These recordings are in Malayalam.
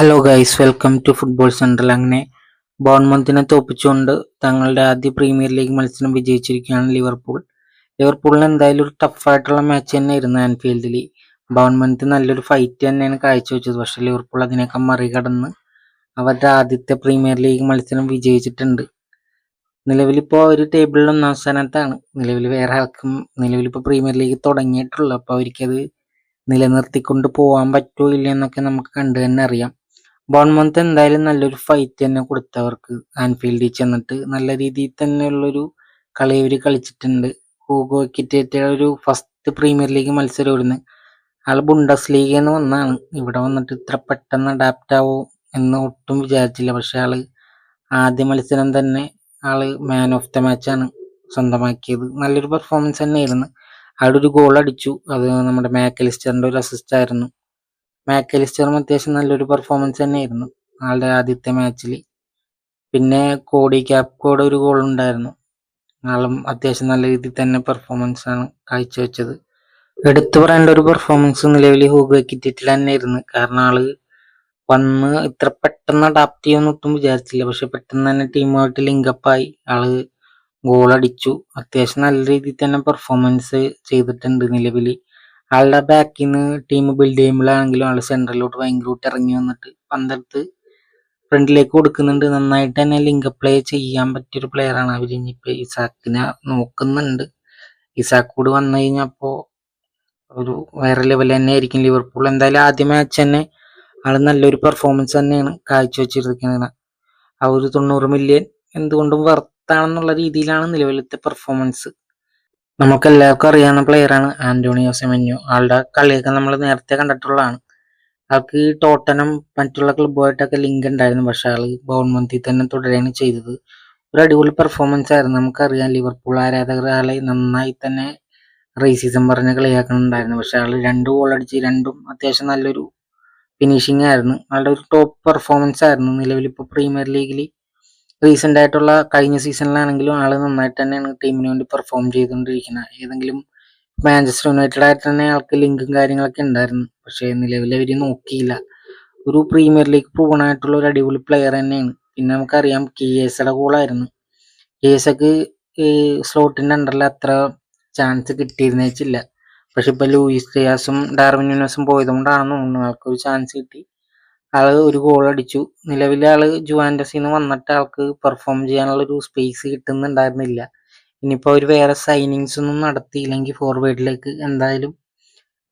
Hello guys welcome to football central അങ്ങനെ ബോൺമന്തിനെ തോപ്പിച്ചുകൊണ്ട് തങ്ങളുടെ ആദ്യ പ്രീമിയർ ലീഗ് മത്സരം വിജയിച്ചിരിക്കുകയാണ് ലിവർപൂൾ ലിവർപൂളിന് എന്തായാലും ഒരു ടഫായിട്ടുള്ള മാച്ച് തന്നെ ആയിരുന്നു ആൻഫീൽഡിൽ ബോൺമന്ത് നല്ലൊരു ഫൈറ്റ് തന്നെയാണ് കാഴ്ചവെച്ചത്. പക്ഷേ ലിവർപൂൾ അതിനൊക്കെ മറികടന്ന് അവരുടെ ആദ്യത്തെ പ്രീമിയർ ലീഗ് മത്സരം വിജയിച്ചിട്ടുണ്ട്. നിലവിലിപ്പോൾ ഒരു ടേബിളിൽ ഒന്നാം സ്ഥാനത്താണ്. നിലവിൽ വേറെ ആൾക്കും നിലവിലിപ്പോൾ പ്രീമിയർ ലീഗ് തുടങ്ങിയിട്ടുള്ളൂ. അപ്പോൾ അവർക്കത് നിലനിർത്തിക്കൊണ്ട് പോകാൻ പറ്റുമോ ഇല്ല എന്നൊക്കെ നമുക്ക് കണ്ടു തന്നെ അറിയാം. ബോൺമന്ത് എന്തായാലും നല്ലൊരു ഫൈറ്റ് തന്നെ കൊടുത്തവർക്ക് ആൻഫീൽഡിൽ ചെന്നിട്ട് നല്ല രീതിയിൽ തന്നെയുള്ളൊരു കളി അവർ കളിച്ചിട്ടുണ്ട്. ഹൂഗോ കിറ്റേറ്റ ഒരു ഫസ്റ്റ് പ്രീമിയർ ലീഗ് മത്സരം ഇവിടുന്ന്. ആൾ ബുണ്ടസ് ലീഗിൽ നിന്ന് വന്നാണ്. ഇവിടെ വന്നിട്ട് ഇത്ര പെട്ടെന്ന് അഡാപ്റ്റ് ആവും എന്ന് ഒട്ടും വിചാരിച്ചില്ല. പക്ഷെ ആൾ ആദ്യ മത്സരം തന്നെ ആൾ മാൻ ഓഫ് ദ മാച്ചാണ് സ്വന്തമാക്കിയത്. നല്ലൊരു പെർഫോമൻസ് തന്നെയായിരുന്നു. അവിടെ ഒരു ഗോൾ അടിച്ചു. അത് നമ്മുടെ മാക്കലിസ്റ്ററിന്റെ ഒരു അസിസ്റ്റ് ആയിരുന്നു. മാക്കലിസ്റ്ററും അത്യാവശ്യം നല്ലൊരു പെർഫോമൻസ് തന്നെയായിരുന്നു. ആളുടെ ആദ്യത്തെ മാച്ചിൽ പിന്നെ കോടി ക്യാപ്കോടെ ഒരു ഗോൾ ഉണ്ടായിരുന്നു. ആളും അത്യാവശ്യം നല്ല രീതിയിൽ തന്നെ പെർഫോമൻസ് ആണ് കാഴ്ചവെച്ചത്. എടുത്തു പറയേണ്ട ഒരു പെർഫോമൻസ് നിലവിൽ ഹൂഗോ കിറ്റിറ്റിൽ തന്നെയായിരുന്നു. കാരണം ആൾ വന്ന് ഇത്ര പെട്ടെന്ന് അഡാപ്റ്റ് ചെയ്യുമെന്ന് ഒട്ടും വിചാരിച്ചില്ല. പക്ഷെ പെട്ടെന്ന് തന്നെ ടീമുമായിട്ട് ലിങ്കപ്പായി ആൾ ഗോൾ അടിച്ചു. അത്യാവശ്യം നല്ല രീതിയിൽ തന്നെ പെർഫോമൻസ് ചെയ്തിട്ടുണ്ട് നിലവിൽ ആളുടെ ബാക്കിൽ നിന്ന് ടീം ബിൽഡ് ചെയ്യുമ്പോഴാണെങ്കിലും ആൾ സെൻട്രലിലോട്ട് ഭയങ്കരമായിട്ട് ഇറങ്ങി വന്നിട്ട് പന്തെടുത്ത് ഫ്രണ്ടിലേക്ക് കൊടുക്കുന്നുണ്ട്. നന്നായിട്ട് തന്നെ ലിങ്ക് പ്ലേ ചെയ്യാൻ പറ്റിയൊരു പ്ലെയറാണ് അവർ ഇനിയിപ്പോൾ ഇസാക്കിനെ നോക്കുന്നുണ്ട്. ഇസാക്ക് കൂടി വന്നു കഴിഞ്ഞപ്പോൾ ഒരു വേറെ ലെവൽ തന്നെ ആയിരിക്കും ലിവർപൂൾ. എന്തായാലും ആദ്യ മാച്ച് തന്നെ ആൾ നല്ലൊരു പെർഫോമൻസ് തന്നെയാണ് കാഴ്ചവെച്ചിരിക്കുന്നത്. ആ ഒരു തൊണ്ണൂറ് മില്യൺ എന്തുകൊണ്ടും വർത്താണെന്നുള്ള രീതിയിലാണ് നിലവിലത്തെ പെർഫോമൻസ് നമുക്ക് എല്ലാവർക്കും അറിയാവുന്ന പ്ലെയറാണ് ആന്റോണിയോ സെമന്യു. ആളുടെ കളിയൊക്കെ നമ്മൾ നേരത്തെ കണ്ടിട്ടുള്ളതാണ്. ആൾക്ക് ടോട്ടനം മറ്റുള്ള ക്ലബ്ബുമായിട്ടൊക്കെ ലിങ്ക് ഉണ്ടായിരുന്നു. പക്ഷെ ആൾ ബോൺമന്തിൽ തന്നെ തുടരുകയാണ് ചെയ്തത്. ഒരു അടിപൊളി പെർഫോമൻസ് ആയിരുന്നു. നമുക്കറിയാം ലിവർപൂൾ ആരാധകർ ആളെ നന്നായി തന്നെ റേസിസം പറഞ്ഞ് കളിയാക്കുന്നുണ്ടായിരുന്നു. പക്ഷെ ആൾ രണ്ട് ഗോൾ അടിച്ച് രണ്ടും അത്യാവശ്യം നല്ലൊരു ഫിനിഷിംഗ് ആയിരുന്നു. ആളുടെ ഒരു ടോപ്പ് പെർഫോമൻസ് ആയിരുന്നു നിലവിൽ ഇപ്പോൾ പ്രീമിയർ ലീഗിൽ റീസെന്റ് ആയിട്ടുള്ള കഴിഞ്ഞ സീസണിലാണെങ്കിലും ആൾ നന്നായിട്ട് തന്നെയാണ് ടീമിന് വേണ്ടി പെർഫോം ചെയ്തുകൊണ്ടിരിക്കുന്നത്. ഏതെങ്കിലും മാഞ്ചസ്റ്റർ യുണൈറ്റഡ് ആയിട്ട് തന്നെ ആൾക്ക് ലിങ്കും കാര്യങ്ങളൊക്കെ ഉണ്ടായിരുന്നു. പക്ഷേ നിലവിൽ അവർ നോക്കിയില്ല. ഒരു പ്രീമിയർ ലീഗ് പോകണമായിട്ടുള്ള ഒരു അടിപൊളി പ്ലെയർ തന്നെയാണ്. പിന്നെ നമുക്കറിയാം കിയേസയുടെ ഗോളായിരുന്നു എസക്ക് സ്ലോട്ടിന്റെ അണ്ടറിൽ അത്ര ചാൻസ് കിട്ടിയിരുന്നേച്ചില്ല. പക്ഷെ ഇപ്പോൾ ലൂയിസ് ഡിയാസും ഡാർവിൻ യൂനസും പോയതുകൊണ്ടാണെന്ന് തോന്നുന്നു ആൾക്കൊരു ചാൻസ് കിട്ടി. ആൾ ഒരു ഗോൾ അടിച്ചു. നിലവിലെ ആൾ ജുവാൻഡസിൽ വന്നിട്ട് ആൾക്ക് പെർഫോം ചെയ്യാനുള്ള ഒരു സ്പേസ് കിട്ടുന്നുണ്ടായിരുന്നില്ല. ഇനിയിപ്പോൾ അവർ വേറെ സൈനിങ്സ് ഒന്നും നടത്തിയില്ലെങ്കിൽ ഫോർവേഡിലേക്ക് എന്തായാലും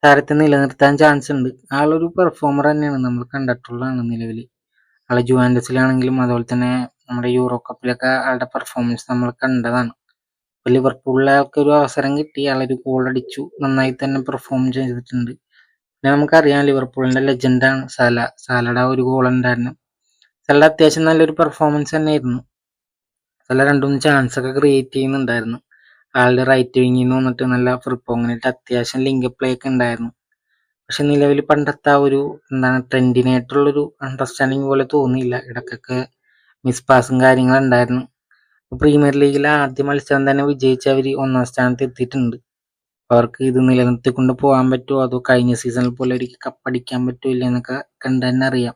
താരത്തെ നിലനിർത്താൻ ചാൻസ് ഉണ്ട്. ആളൊരു പെർഫോമർ തന്നെയാണ് നമ്മൾ കണ്ടിട്ടുള്ളതാണ് നിലവിൽ ആൾ ജുവാൻഡസിലാണെങ്കിലും അതുപോലെ തന്നെ നമ്മുടെ യൂറോ കപ്പിലൊക്കെ ആളുടെ പെർഫോമൻസ് നമ്മൾ കണ്ടതാണ്. ഇപ്പൊ ലിവർപൂളിലെ ആൾക്കൊരു അവസരം കിട്ടി. ആളൊരു ഗോൾ അടിച്ചു. നന്നായി തന്നെ പെർഫോം ചെയ്തിട്ടുണ്ട്. പിന്നെ നമുക്കറിയാം ലിവർപൂളിന്റെ ലെജൻഡാണ് സാല. സലയുടെ ഒരു ഗോൾ ഉണ്ടായിരുന്നു. സാല അത്യാവശ്യം നല്ലൊരു പെർഫോമൻസ് തന്നെയായിരുന്നു. സാല രണ്ടുമൂന്ന് ചാൻസ് ഒക്കെ ക്രിയേറ്റ് ചെയ്യുന്നുണ്ടായിരുന്നു. ആളുടെ റൈറ്റ് വിങ്ങിൽ നിന്ന് വന്നിട്ട് നല്ല ഫ്രിപ്പോങ്ങിനിട്ട് അത്യാവശ്യം ലിങ്ക് പ്ലേ ഒക്കെ ഉണ്ടായിരുന്നു. പക്ഷെ നിലവിൽ പണ്ടത്തെ ആ ഒരു എന്താണ് ട്രെൻഡിനായിട്ടുള്ളൊരു അണ്ടർസ്റ്റാൻഡിങ് പോലെ തോന്നിയില്ല. ഇടക്കൊക്കെ മിസ് പാസും കാര്യങ്ങളുണ്ടായിരുന്നു പ്രീമിയർ ലീഗിലെ ആദ്യ മത്സരം തന്നെ വിജയിച്ച് അവർ ഒന്നാം സ്ഥാനത്ത് എത്തിയിട്ടുണ്ട്. അവർക്ക് ഇത് നിലനിർത്തിക്കൊണ്ട് പോകാൻ പറ്റുമോ അതോ കഴിഞ്ഞ സീസണിൽ പോലെ ഒരു കപ്പടിക്കാൻ പറ്റുമോ ഇല്ല എന്നൊക്കെ കണ്ടു തന്നെ അറിയാം.